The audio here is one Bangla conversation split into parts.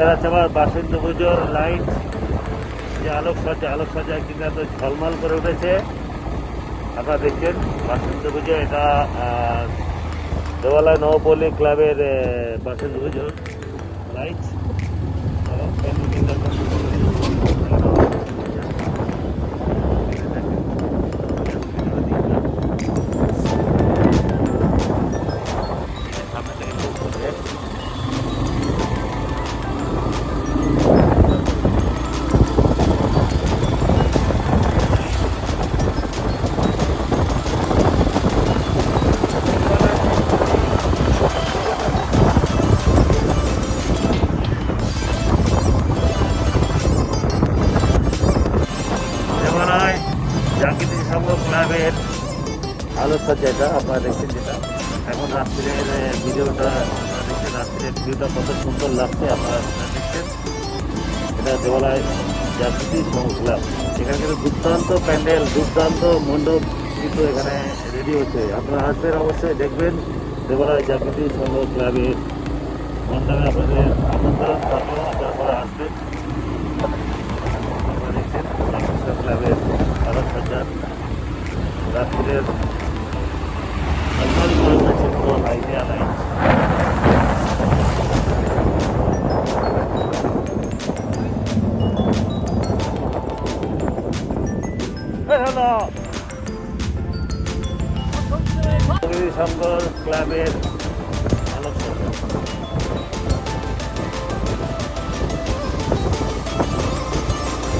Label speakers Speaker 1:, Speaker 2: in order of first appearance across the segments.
Speaker 1: আছে, আমার বাসন্ত পুজোর লাইট যে আলোক সজ্জা আলোক সজ্জা কিন্তু ঝলমল করে উঠেছে। আপনারা দেখছেন, বাসন্ত পুজো এটা দেওয়ালয় নবপল্লী ক্লাবের বাসন্ত পুজোর লাইট আলোচনা যেটা আপনারা দেখছেন যেটা। এখন রাত্রির আহ, ভিডিওটা দেখছেন রাত্রির ভিডিওটা কত সুন্দর লাগছে আপনারা দেখছেন। এটা দেওয়ালয় সংঘ ক্লাব এখানে কিন্তু দুর্দান্ত প্যান্ডেল দুর্দান্ত মণ্ডপ কিন্তু এখানে রেডি হচ্ছে আপনারা আসবেন অবশ্যই দেখবেন দেওয়ালয় জাকির সংঘ ক্লাবের মণ্ডপে আপনাদের আমন্ত্রণ থাকলেও আপনারা আসবেন ক্লাবের আলোচনা রাত্রির হ্যালো শঙ্কর ক্লাবের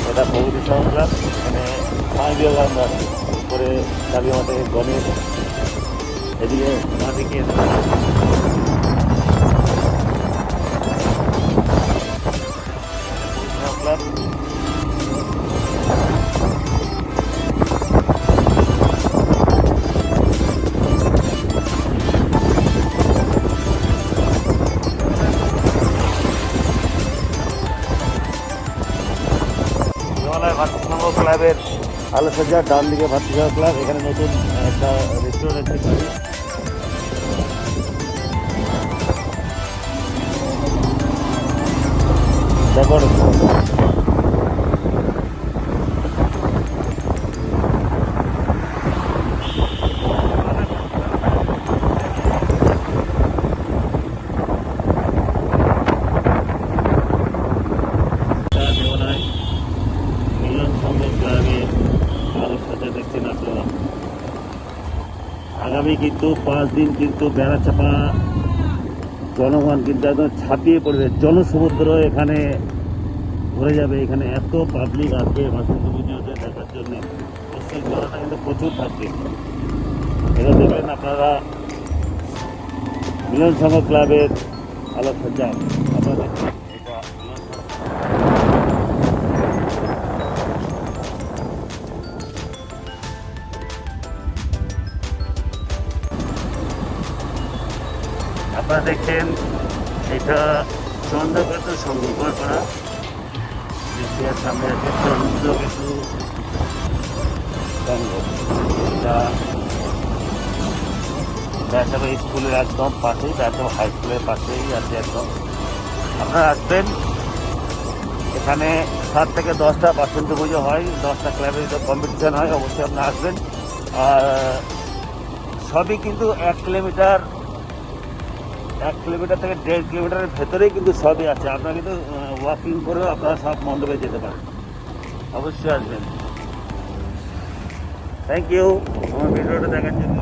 Speaker 1: এটা প্রগতি সংগ্রাম এখানে মানবীয় গান আছে করে কালী মাঠে গণেশ এদিকে মাটিকে ক্লাবের আলোসজ্জা ডান দিকে ভাতৃসংঘ ক্লাব এখানে নতুন একটা রেস্টুরেন্ট আছে দেখুন দেওয়ালায় মিলন সংঘ ক্লাবের আলোচনা দেখছেন আপনারা আগামী কিন্তু পাঁচ দিন কিন্তু বেড়া চাপা জনগণ কিন্তু একদম ছাপিয়ে পড়বে। জনসমুদ্র এখানে ভরে যাবে। এখানে এত পাবলিক আছে বাসন্ত পুজোতে দেখার জন্য। জনতা কিন্তু প্রচুর থাকবে। এটা দেখবেন আপনারা মিলন সংঘ ক্লাবের আলোচনা আপনারা আপনারা দেখছেন, এটা চন্দ্রকেতু সংকল্প করা। সামনে আছে এটা ব্যাসাবা স্কুলের একদম পাশেই ব্যাসাবা হাই স্কুলের পাশেই আছে একদম। আপনারা আসবেন, এখানে সাত থেকে দশটা বাসন্তী পুজো হয়, দশটা ক্লাবের কম্পিটিশান হয়, অবশ্যই আপনারা আসবেন। আর সবই কিন্তু এক কিলোমিটার এক কিলোমিটার থেকে দেড় কিলোমিটারের ভেতরেই কিন্তু সবই আছে। আপনারা কিন্তু ওয়াকিং করেও আপনারা সব মণ্ডপে যেতে পারেন। অবশ্যই আসবেন। থ্যাংক ইউ আমার ভিডিওটা দেখার জন্য।